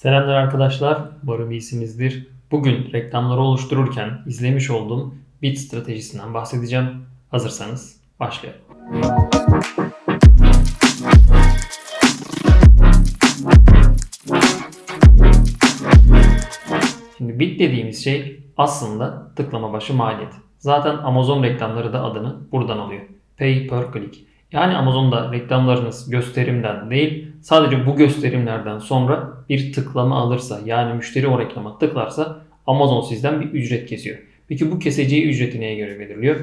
Selamlar arkadaşlar, umarım iyisinizdir. Bugün reklamları oluştururken izlemiş olduğum bit stratejisinden bahsedeceğim. Hazırsanız başlayalım. Şimdi bit dediğimiz şey aslında tıklama başı maliyet. Zaten Amazon reklamları da adını buradan alıyor. Pay per click. Yani Amazon'da reklamlarınız gösterimden değil, sadece bu gösterimlerden sonra bir tıklama alırsa, yani müşteri o reklama tıklarsa Amazon sizden bir ücret kesiyor. Peki bu keseceği ücreti neye göre belirliyor?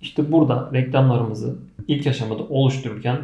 İşte burada reklamlarımızı ilk aşamada oluştururken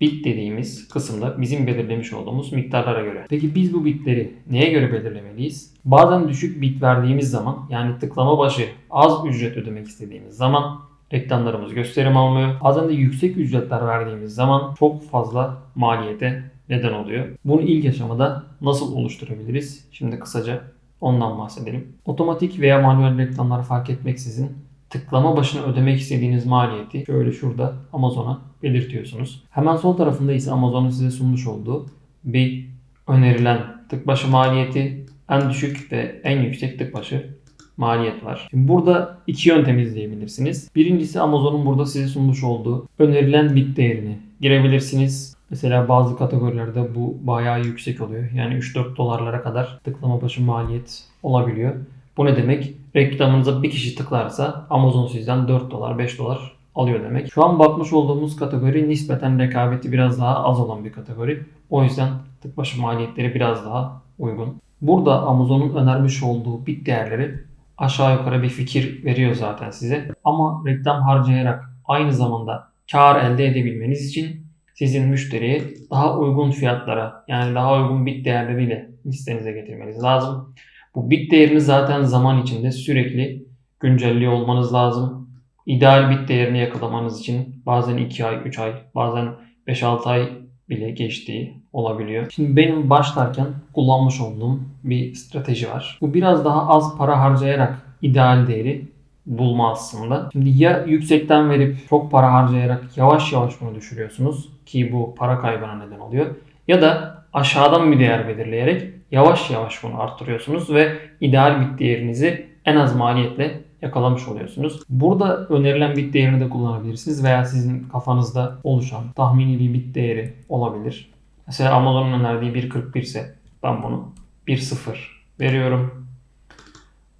bit dediğimiz kısımda bizim belirlemiş olduğumuz miktarlara göre. Peki biz bu bitleri neye göre belirlemeliyiz? Bazen düşük bit verdiğimiz zaman yani tıklama başı az ücret ödemek istediğimiz zaman reklamlarımız gösterim almıyor. Bazen de yüksek ücretler verdiğimiz zaman çok fazla maliyete neden oluyor. Bunu ilk aşamada nasıl oluşturabiliriz? Şimdi kısaca ondan bahsedelim. Otomatik veya manuel reklamlar fark etmeksizin tıklama başına ödemek istediğiniz maliyeti şöyle şurada Amazon'a belirtiyorsunuz. Hemen sol tarafında ise Amazon'un size sunmuş olduğu bir önerilen tık başı maliyeti en düşük ve en yüksek tık başı maliyet var. Şimdi burada iki yöntem izleyebilirsiniz. Birincisi Amazon'un burada size sunmuş olduğu önerilen bit değerini girebilirsiniz. Mesela bazı kategorilerde bu bayağı yüksek oluyor. Yani 3-4 dolarlara kadar tıklama başı maliyet olabiliyor. Bu ne demek? Reklamınıza bir kişi tıklarsa Amazon sizden 4 dolar 5 dolar alıyor demek. Şu an bakmış olduğumuz kategori nispeten rekabeti biraz daha az olan bir kategori. O yüzden tık başı maliyetleri biraz daha uygun. Burada Amazon'un önermiş olduğu bit değerleri aşağı yukarı bir fikir veriyor zaten size. Ama reklam harcayarak aynı zamanda kar elde edebilmeniz için sizin müşteriye daha uygun fiyatlara yani daha uygun bit değerleriyle listenize getirmeniz lazım. Bu bit değerini zaten zaman içinde sürekli güncelliyor olmanız lazım. İdeal bit değerini yakalamanız için bazen 2 ay, 3 ay, bazen 5-6 ay bile geçtiği olabiliyor. Şimdi benim başlarken kullanmış olduğum bir strateji var. Bu biraz daha az para harcayarak ideal değeri bulma aslında. Şimdi ya yüksekten verip çok para harcayarak yavaş yavaş bunu düşürüyorsunuz ki bu para kaybına neden oluyor. Ya da aşağıdan bir değer belirleyerek yavaş yavaş bunu arttırıyorsunuz ve ideal bit değerinizi en az maliyetle yakalamış oluyorsunuz. Burada önerilen bit değerini de kullanabilirsiniz veya sizin kafanızda oluşan tahmini bir bit değeri olabilir. Mesela Amazon'un önerdiği 1.41 ise ben bunu 1.0 veriyorum.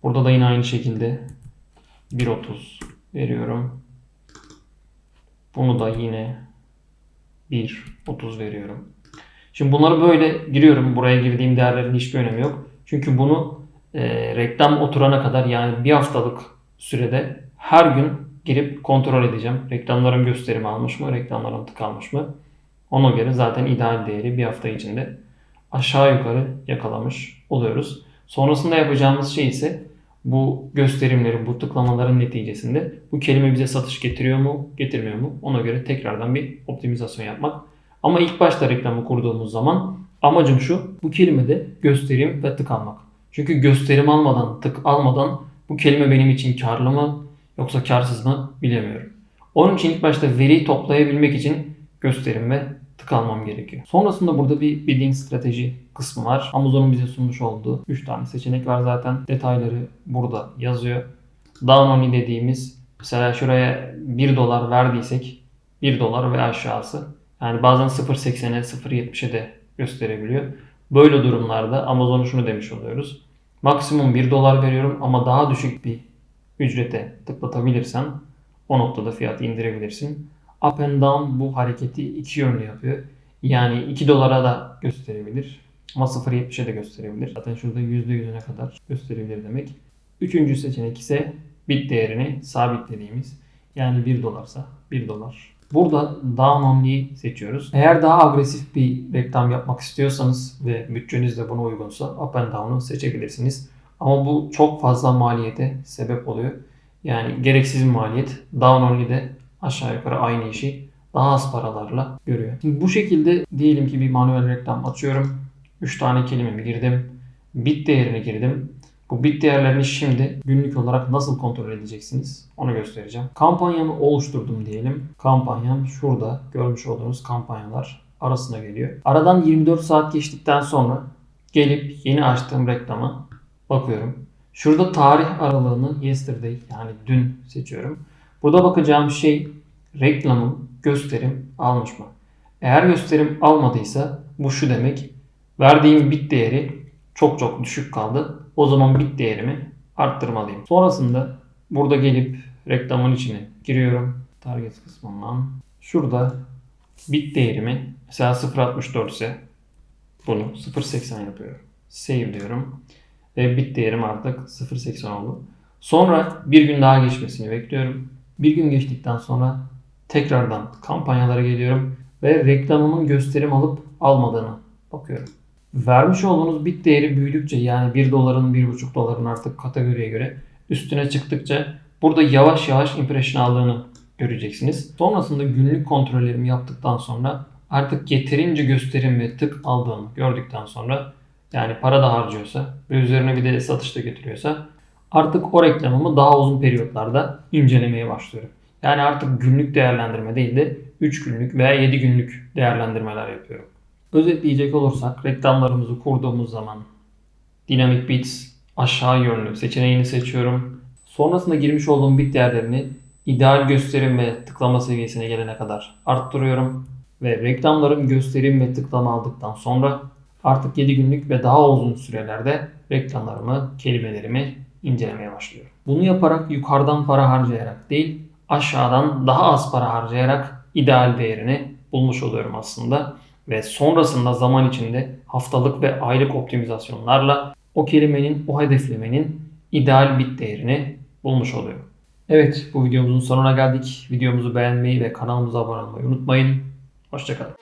Burada da yine aynı şekilde 1.30 veriyorum. Bunu da yine 1.30 veriyorum. Şimdi bunları böyle giriyorum. Buraya girdiğim değerlerin hiçbir önemi yok. Çünkü bunu e, reklam oturana kadar yani bir haftalık sürede her gün girip kontrol edeceğim. Reklamlarım gösterimi almış mı? Reklamlarım tıkanmış mı? Ona göre zaten ideal değeri bir hafta içinde aşağı yukarı yakalamış oluyoruz. Sonrasında yapacağımız şey ise bu gösterimlerin, bu tıklamaların neticesinde bu kelime bize satış getiriyor mu, getirmiyor mu? Ona göre tekrardan bir optimizasyon yapmak. Ama ilk başta reklamı kurduğumuz zaman amacım şu, bu kelimede gösterim ve tık almak. Çünkü gösterim almadan, tık almadan bu kelime benim için karlı mı yoksa karsız mı bilemiyorum. Onun için ilk başta veriyi toplayabilmek için gösterim ve tık almam gerekiyor. Sonrasında burada bir bidding strateji kısmı var. Amazon'un bize sunmuş olduğu 3 tane seçenek var zaten. Detayları burada yazıyor. Down only dediğimiz mesela şuraya 1 dolar verdiysek 1 dolar ve aşağısı. Yani bazen 0.80'e 0.70'e de gösterebiliyor. Böyle durumlarda Amazon'a şunu demiş oluyoruz. Maksimum 1 dolar veriyorum ama daha düşük bir ücrete tıklatabilirsen o noktada fiyatı indirebilirsin. Up and down bu hareketi iki yönlü yapıyor. Yani 2 dolara da gösterebilir ama 0.70'e de gösterebilir. Zaten şurada %100'üne kadar gösterebilir demek. Üçüncü seçenek ise bit değerini sabitlediğimiz yani 1 dolarsa 1 dolar. Burada down only seçiyoruz. Eğer daha agresif bir reklam yapmak istiyorsanız ve bütçeniz de buna uygunsa up and down'u seçebilirsiniz. Ama bu çok fazla maliyete sebep oluyor. Yani gereksiz maliyet. Down only de aşağı yukarı aynı işi daha az paralarla görüyor. Şimdi bu şekilde diyelim ki bir manuel reklam açıyorum. 3 tane kelimemi girdim. Bit değerini girdim. Bu bit değerlerini şimdi günlük olarak nasıl kontrol edeceksiniz onu göstereceğim. Kampanyamı oluşturdum diyelim. Kampanyam şurada görmüş olduğunuz kampanyalar arasına geliyor. Aradan 24 saat geçtikten sonra gelip yeni açtığım reklama bakıyorum. Şurada tarih aralığını yesterday yani dün seçiyorum. Burada bakacağım şey reklamın gösterim almış mı? Eğer gösterim almadıysa bu şu demek. Verdiğim bit değeri çok çok düşük kaldı. O zaman bit değerimi arttırmalıyım. Sonrasında burada gelip reklamın içine giriyorum. Target kısmından. Şurada bit değerimi mesela 0.64 ise bunu 0.80 yapıyorum. Save diyorum. Ve bit değerim artık 0.80 oldu. Sonra bir gün daha geçmesini bekliyorum. Bir gün geçtikten sonra tekrardan kampanyalara geliyorum ve reklamımın gösterim alıp almadığını bakıyorum. Vermiş olduğunuz bit değeri büyüdükçe yani 1 doların 1,5 doların artık kategoriye göre üstüne çıktıkça burada yavaş yavaş impression aldığını göreceksiniz. Sonrasında günlük kontrollerimi yaptıktan sonra artık yeterince gösterim ve tık aldığını gördükten sonra yani para da harcıyorsa ve üzerine bir de satış da getiriyorsa artık o reklamımı daha uzun periyotlarda incelemeye başlıyorum. Yani artık günlük değerlendirme değil de 3 günlük veya 7 günlük değerlendirmeler yapıyorum. Özetleyecek olursak reklamlarımızı kurduğumuz zaman Dynamic Bits aşağı yönlü seçeneğini seçiyorum. Sonrasında girmiş olduğum bit değerlerini ideal gösterim ve tıklama seviyesine gelene kadar arttırıyorum. Ve reklamların gösterim ve tıklama aldıktan sonra artık 7 günlük ve daha uzun sürelerde reklamlarımı, kelimelerimi incelemeye başlıyorum. Bunu yaparak yukarıdan para harcayarak değil, aşağıdan daha az para harcayarak ideal değerini bulmuş oluyorum aslında. Ve sonrasında zaman içinde haftalık ve aylık optimizasyonlarla o kelimenin, o hedeflemenin ideal bit değerini bulmuş oluyorum. Evet bu videomuzun sonuna geldik. Videomuzu beğenmeyi ve kanalımıza abone olmayı unutmayın. Hoşçakalın.